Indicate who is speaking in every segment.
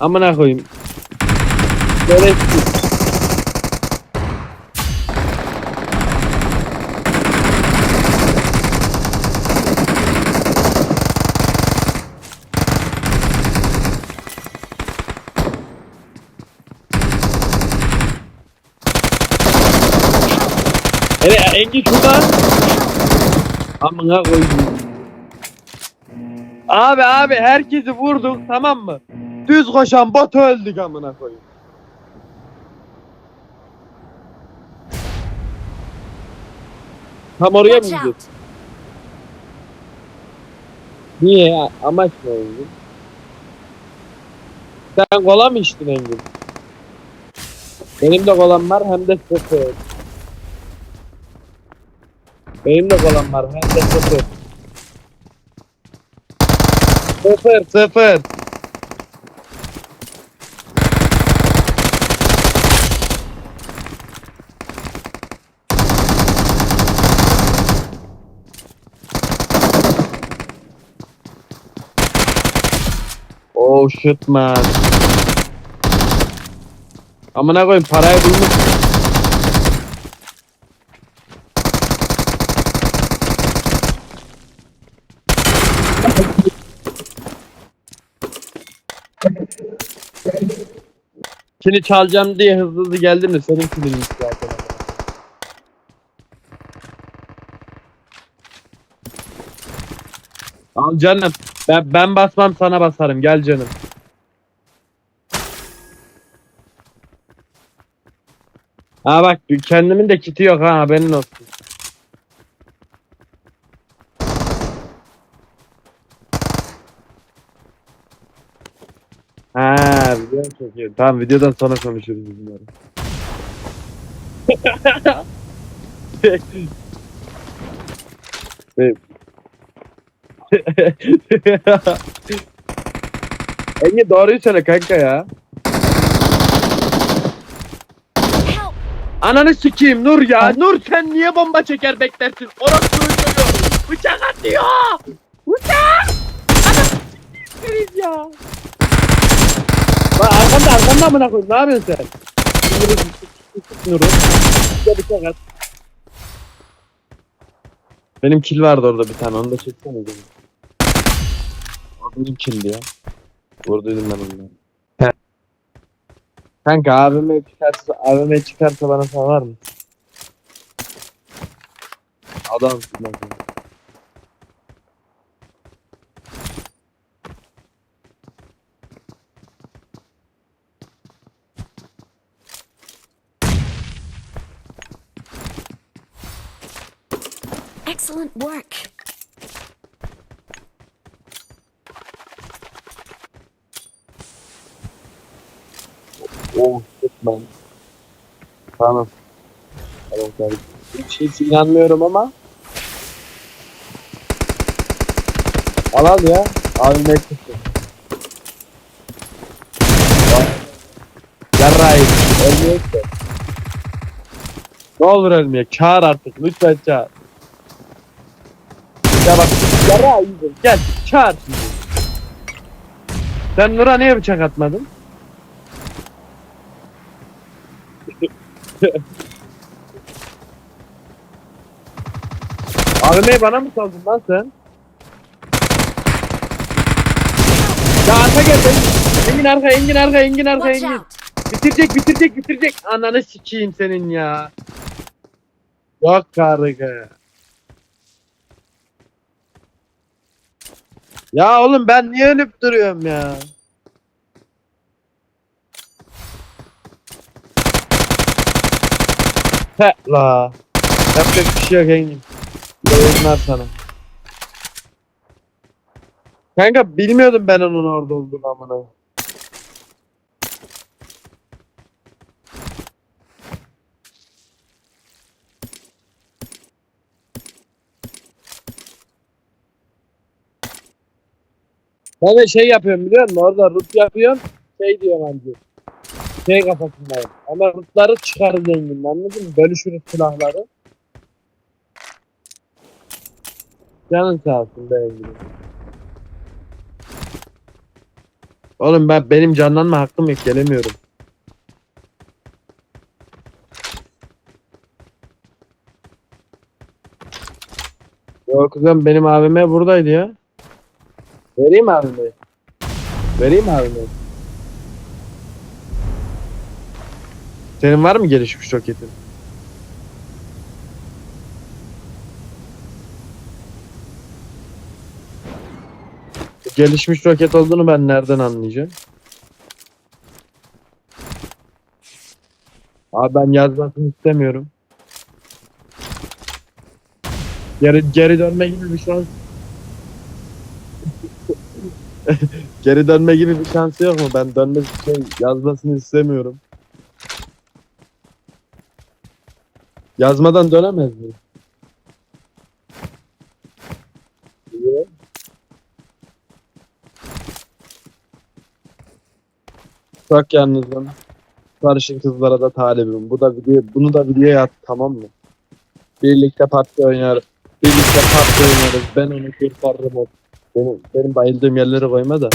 Speaker 1: Amına koyayım. Şerefsiz. Evet Engin şurada. Amına koyayım. Abi abi herkesi vurduk tamam mı? Düz koşan bot öldük amına koyayım. Tam oraya mı
Speaker 2: Watch
Speaker 1: gidiyorsun?
Speaker 2: out!
Speaker 1: Niye ya? Amaç ne Engin? Sen kola mı içtin Engin? Benim de kolam var hem de sıfır. Benim de kolam var hem de sıfır. Sıfır sıfır. Oh shit man. Amına koyayım parayı bulmuş. Seni çalacağım diye hızlı hızlı geldim de senin kilin zaten. Al canım. Ben, ben basmam sana basarım. Gel canım. Ha bak kendimin de kiti yok ha haberin olsun. Ha video çekiyor. Tamam videodan sonra konuşuruz bunları. Evet. Engin doğruyu söyle kanka ya. Ananı sikeyim Nur ya. Nur sen niye bomba çeker beklersin? Orası söylüyor. Bıçak atıyor. Bıçak. Ananı sikeyim ya. Bak arkanda arkanda amına koyayım. Ne yapıyorsun sen? Nur'u. Bıçak at. Benim kill vardı orada bir tane. Onu da çeksene. Benim. O benim killdi ya. Vurduydum ben onu. Kanka AVM çıkarsa AVM çıkarsa bana salar mı? Adamsın lan.
Speaker 2: Excellent work!
Speaker 1: Oh. Tamam. Tamam kardeşim. Hiç, hiç inanmıyorum ama. Al al ya. AVM çıktı. Yarrayım. Ölmeyek de. Ne olur ölmeyek. Çağır artık. Lütfen çağır. Ya bak. Yarrayım. Gel. Çağır şimdi. Sen Nur'a niye bıçak atmadın? AVM'yi bana mı saldın lan sen? Ya arka gel Engin. Arka, Engin arka, Engin arka,
Speaker 2: Watch
Speaker 1: Engin.
Speaker 2: out!
Speaker 1: Bitirecek, bitirecek, bitirecek. Ananı sikeyim senin ya. Yok kargı. Ya oğlum ben niye ölüp duruyorum ya? La. Yapacak bir şey yok Engin. Yayınlar sana. Kanka bilmiyordum ben onun orada olduğunu amına. Ben de şey yapıyorum biliyor musun? Orada root yapıyorum. Şey diyorum anca. Şey kafasındayım. Ama rootları çıkarız zengin anladın mı? Bölüşürüz silahları. Canın sağ olsun be Engin'im. Oğlum ben benim canlanma hakkım yok gelemiyorum. Yok kızım benim AVM buradaydı ya. Vereyim AVM'yi? Vereyim AVM'yi? Senin var mı gelişmiş roketin? Gelişmiş roket olduğunu ben nereden anlayacağım? Abi ben yazmasını istemiyorum. Geri, geri dönme gibi bir şans. geri dönme gibi bir şansı yok mu? Ben dönme şey yazmasını istemiyorum. Yazmadan dönemez mi? Niye? Çok yalnızım. Sarışın kızlara da talibim. Bu da video, bunu da videoya at tamam mı? Birlikte PUBG oynarız. Birlikte PUBG oynarız. Ben onu kurtarırım. o- Benim, benim bayıldığım yerlere koyma da.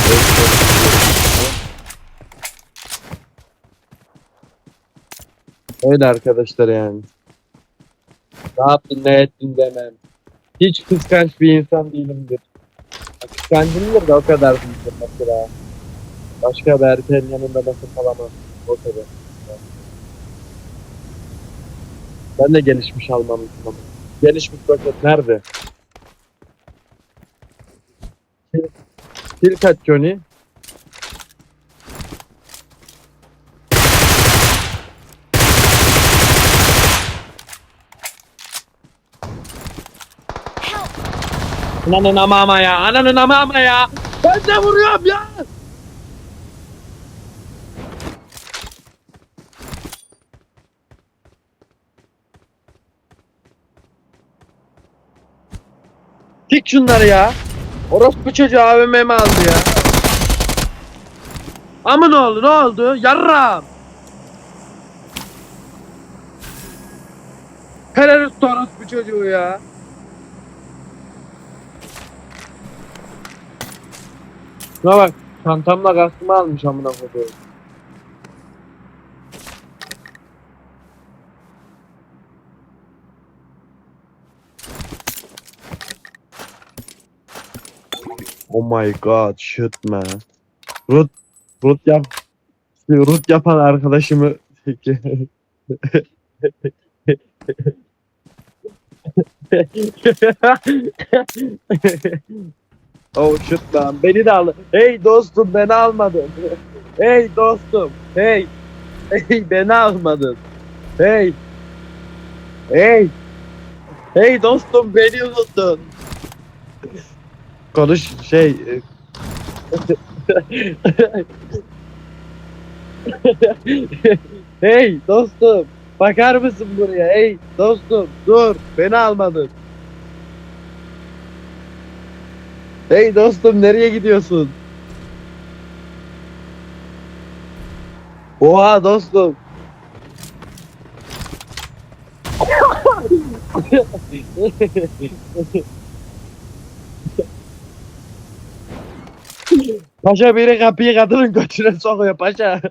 Speaker 1: Öyle arkadaşlar yani. Ne yaptın ne ettin demem. Hiç kıskanç bir insan değilimdir. Kıskancımdır da o kadar değildir mesela. Başka bir erkeğin yanında nasıl kalamam. O kadar. Ben de gelişmiş almamışım ama. Gelişmiş roket nerede? Kil- Kil Johnny? Ananın ama ama ya. Ananın ama ama ya. Ben de vuruyorum ya. Tik şunları ya. Orospu çocuğu AVM mi aldı ya? Ama ne oldu ne oldu? Yarram. Terörist orospu çocuğu ya. Şuna bak. Çantamla kaskımı almış amına koyayım. Oh my god, shit man. Root, root yap. Root yapan arkadaşımı Oh shit beni de al. Hey dostum beni almadın. Hey dostum. Hey. Hey beni almadın. Hey. Hey. Hey dostum beni unuttun. Konuş şey. e, hey dostum. Bakar mısın buraya? Hey dostum dur beni almadın. Hey dostum nereye gidiyorsun? Oha dostum. paşa biri kapıyı kadının götüne sokuyor paşa.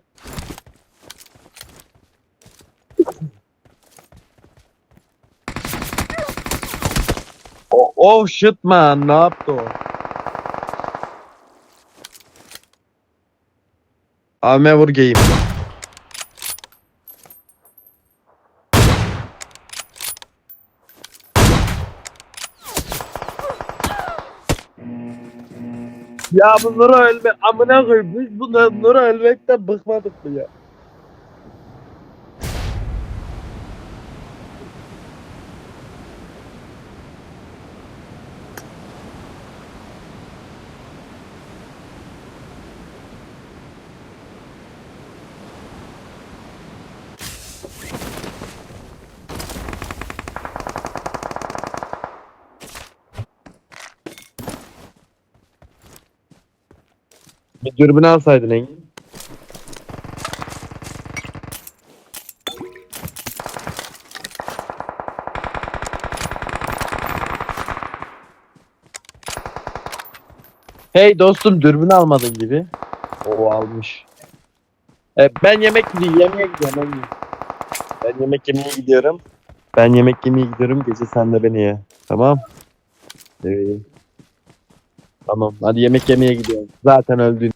Speaker 1: Oh, oh shit man ne yaptı o? Abime vur game. Ya bunları ölme amına koyayım biz bunları ölmekten bıkmadık mı ya? Bir dürbün alsaydın Engin. Hey dostum dürbün almadın gibi. O almış. E, ben yemek yiyeyim, yemeğe gidiyorum. Ben, yiyeyim. ben yemek yemeye gidiyorum. Ben yemek yemeye gidiyorum. Gece sen de beni ye. Tamam. Evet. Tamam. Hadi yemek yemeye gidiyorum. Zaten öldün.